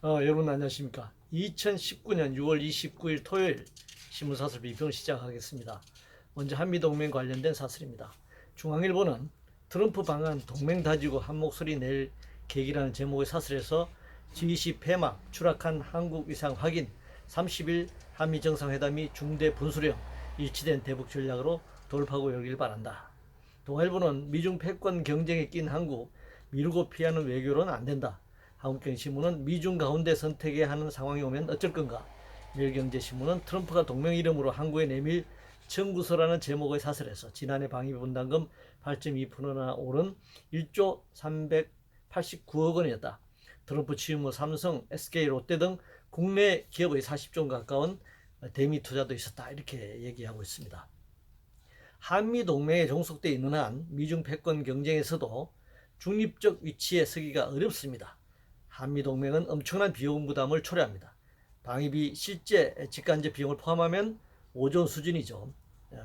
어, 여러분 안녕하십니까. 2019년 6월 29일 토요일 신문사설 비평 시작하겠습니다. 먼저 한미동맹 관련된 사설입니다. 중앙일보는 트럼프 방한 동맹 다지고 한 목소리 낼 계기라는 제목의 사설에서 G20 폐막 추락한 한국 위상 확인 30일 한미 정상회담이 중대 분수령 일치된 대북 전략으로 돌파구 열길 바란다. 동아일보는 미중 패권 경쟁에 낀 한국 미루고 피하는 외교로는 안 된다. 한국경신문은 미중 가운데 선택해야 하는 상황이 오면 어쩔 건가? 매일경제신문은 트럼프가 동맹 이름으로 한국에 내밀 청구서라는 제목의 사설에서 지난해 방위비 분담금 8.2%나 오른 1조 389억 원이었다. 트럼프 취임 후 삼성, SK, 롯데 등 국내 기업의 40조 가까운 대미 투자도 있었다. 이렇게 얘기하고 있습니다. 한미 동맹에 종속돼 있는 한 미중 패권 경쟁에서도 중립적 위치에 서기가 어렵습니다. 한미 동맹은 엄청난 비용 부담을 초래합니다. 방위비 실제 직간접 비용을 포함하면 5조 수준이죠.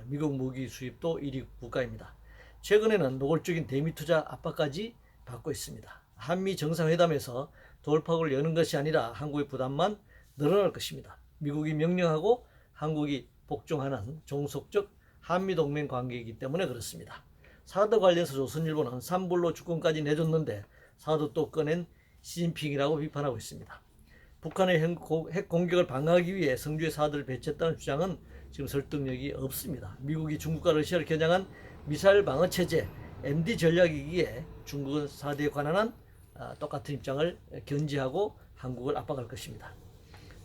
미국 무기 수입도 1위 국가입니다. 최근에는 노골적인 대미 투자 압박까지 받고 있습니다. 한미 정상회담에서 돌파구를 여는 것이 아니라 한국의 부담만 늘어날 것입니다. 미국이 명령하고 한국이 복종하는 종속적 한미 동맹 관계이기 때문에 그렇습니다. 사드 관련해서 조선일보는 산불로 주권까지 내줬는데 사드 또 꺼낸 시진핑이라고 비판하고 있습니다. 북한의 핵 공격을 방어하기 위해 성주에 사드를 배치했다는 주장은 지금 설득력이 없습니다. 미국이 중국과 러시아를 겨냥한 미사일 방어 체제 MD 전략이기에 중국은 사드에 관한 한 아, 똑같은 입장을 견지하고 한국을 압박할 것입니다.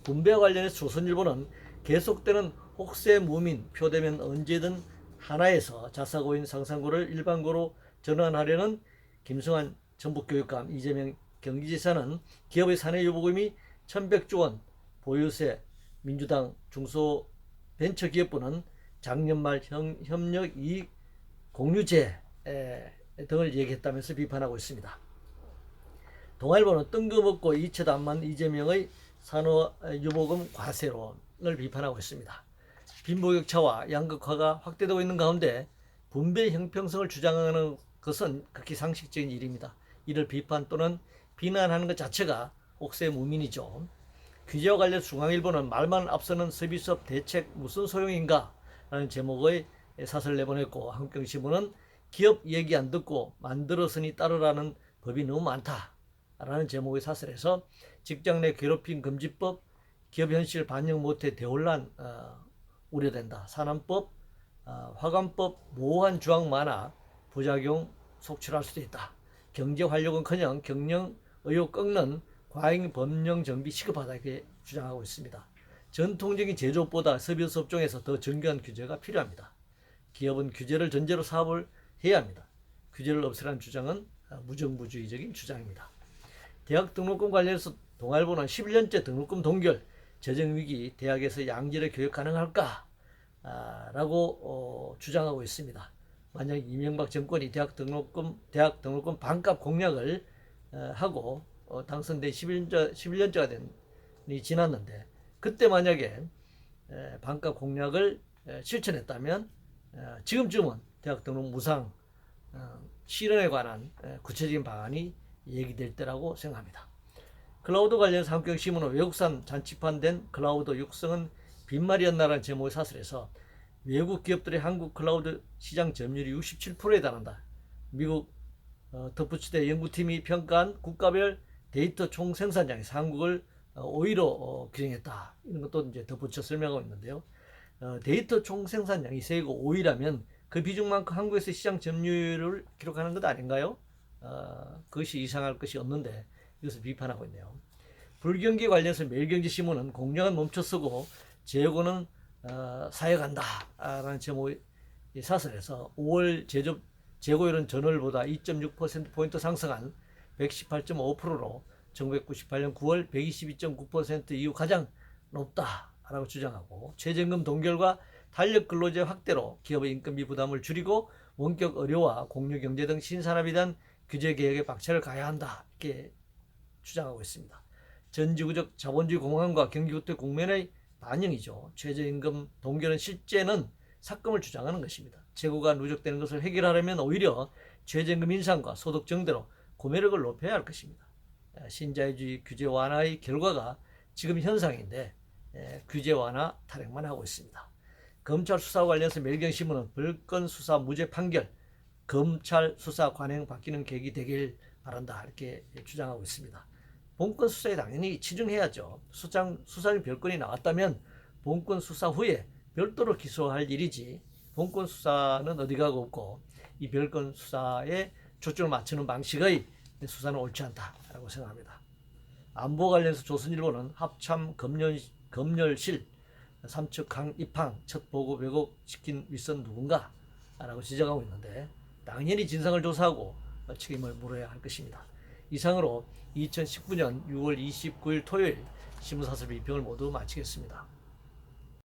분배와 관련해서 조선일보는 계속되는 혹세 무민 표되면 언제든 하나에서 자사고인 상상고를 일반고로 전환하려는 김성환 전북교육감 이재명 경기지사는 기업의 사내 유보금이 1100조 원 보유세 민주당 중소벤처기업부는 작년 말 형, 협력 이익 공유제 에, 등을 얘기했다면서 비판하고 있습니다. 동아일보는 뜬금없고 맞는 이재명의 산업유보금 과세론을 비판하고 있습니다. 빈부격차와 양극화가 확대되고 있는 가운데 분배 형평성을 주장하는 것은 극히 상식적인 일입니다. 이를 비판 또는 비난하는 것 자체가 옥새 무민이죠. 규제와 관련 중앙일보는 말만 앞서는 서비스업 대책 무슨 소용인가? 라는 제목의 사설 내보냈고 한국경신문은 기업 얘기 안 듣고 만들었으니 따르라는 법이 너무 많다. 라는 제목의 사설에서 직장 내 괴롭힘 금지법 기업 현실 반영 못해 대혼란 어, 우려된다. 산안법, 어, 화관법 모호한 조항 많아 부작용 속출할 수도 있다. 경제 활력은커녕 경영 의혹 꺾는 과잉 법령 정비 시급하다 이렇게 주장하고 있습니다. 전통적인 제조업보다 서비스 업종에서 더 정교한 규제가 필요합니다. 기업은 규제를 전제로 사업을 해야 합니다. 규제를 없애라는 주장은 무정부주의적인 주장입니다. 대학 등록금 관련해서 동아일보는 11년째 등록금 동결, 재정위기, 대학에서 양질의 교육 가능할까? 아, 라고 어, 주장하고 있습니다. 만약 이명박 정권이 대학 등록금, 대학 등록금 반값 공약을 어, 하고 어, 당선된 11년째, 11년째가 된, 이 지났는데, 그때 만약에 에, 반값 공약을 에, 실천했다면, 에, 지금쯤은 대학 등록 무상 어, 실현에 관한 에, 구체적인 방안이 얘기될 때라고 생각합니다. 클라우드 관련해서 한국경신문은 외국산 잔치판된 클라우드 육성은 빈말이었나라는 제목의 사설에서 외국 기업들의 한국 클라우드 시장 점유율이 67%에 달한다. 미국 어, 덧붙이대 연구팀이 평가한 국가별 데이터 총 생산량에서 한국을 어, 5위로 어, 규정했다. 이런 것도 이제 덧붙여 설명하고 있는데요. 어, 데이터 총 생산량이 세계고 5위라면 그 비중만큼 한국에서 시장 점유율을 기록하는 것 아닌가요? 어, 그것이 이상할 것이 없는데 이것을 비판하고 있네요. 불경기 관련해서 매일경제신문은 공정은 멈춰서고 재고는 어, 사역한다라는 제목의 사설에서 5월 제조 재고율은 전월보다 2.6%포인트 상승한 118.5%로 1998년 9월 122.9% 이후 가장 높다라고 주장하고 최저임금 동결과 탄력 근로제 확대로 기업의 인건비 부담을 줄이고 원격 의료와 공유 경제 등 신산업에 대한 규제 개혁에 박차를 가야 한다 이렇게 주장하고 있습니다. 전지구적 자본주의 공황과 경기구태 국면의 반영이죠. 최저임금 동결은 실제는 삭금을 주장하는 것입니다. 재고가 누적되는 것을 해결하려면 오히려 최저임금 인상과 소득 정대로 구매력을 높여야 할 것입니다. 에, 신자유주의 규제 완화의 결과가 지금 현상인데 에, 규제 완화 타령만 하고 있습니다. 검찰 수사와 관련해서 매일경신문은 벌건 수사 무죄 판결, 검찰 수사 관행 바뀌는 계기 되길 바란다 이렇게 주장하고 있습니다. 본건 수사에 당연히 치중해야죠. 수장 수사의 별건이 나왔다면 본건 수사 후에 별도로 기소할 일이지 본건 수사는 어디 가고 없고 이 별건 수사에 초점을 맞추는 방식의 수사는 옳지 않다라고 생각합니다. 안보 관련해서 조선일보는 합참 검열, 검열실 삼척 강 입항 첫 보고 왜곡 시킨 윗선 누군가? 라고 지적하고 있는데 당연히 진상을 조사하고 책임을 물어야 할 것입니다. 이상으로 2019년 6월 29일 토요일 신문사설 비평을 모두 마치겠습니다.